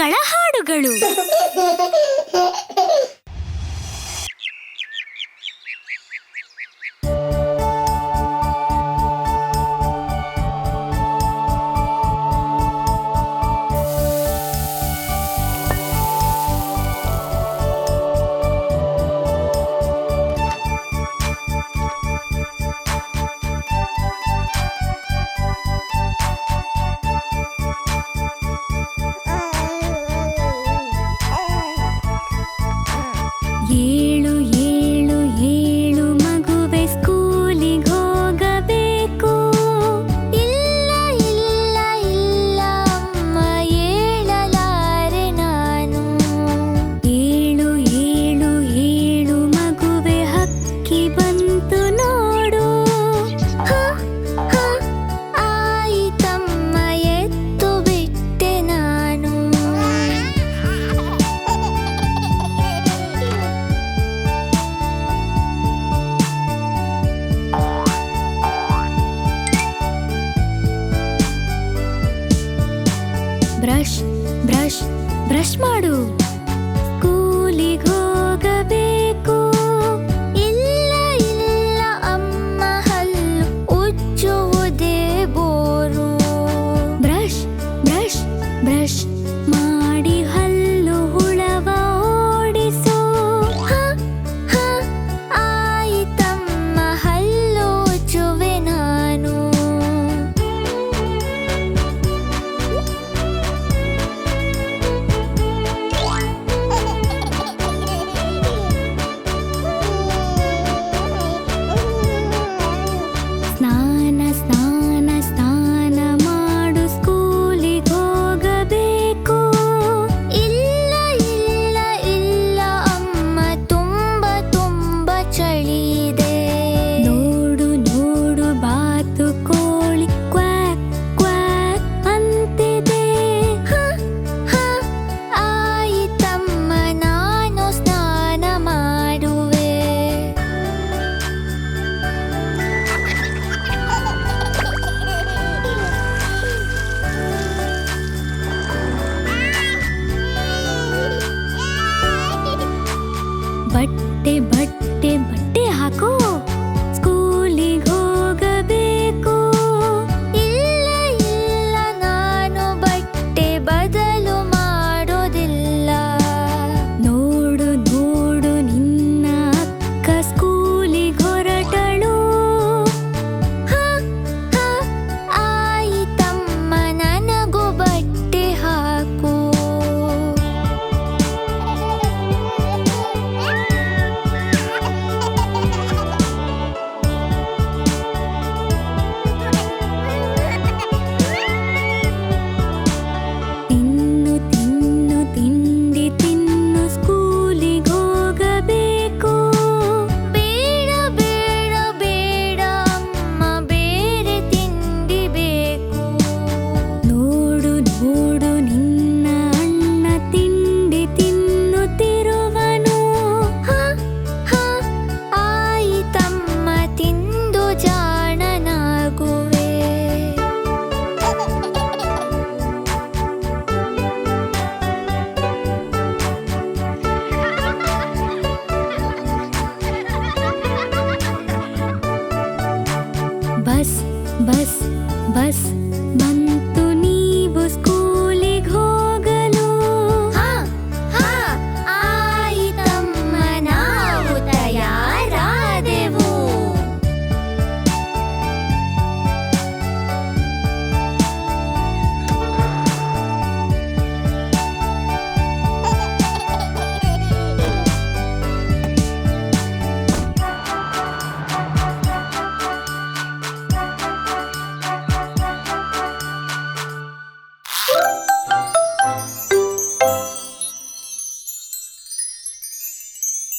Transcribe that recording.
ಮಕ್ಕಳ ಹಾಡುಗಳು. Brush brush brush ಮಾಡು. ಕೂಲಿಗೋಗಬೇಕು बट्टे बट्टे bus.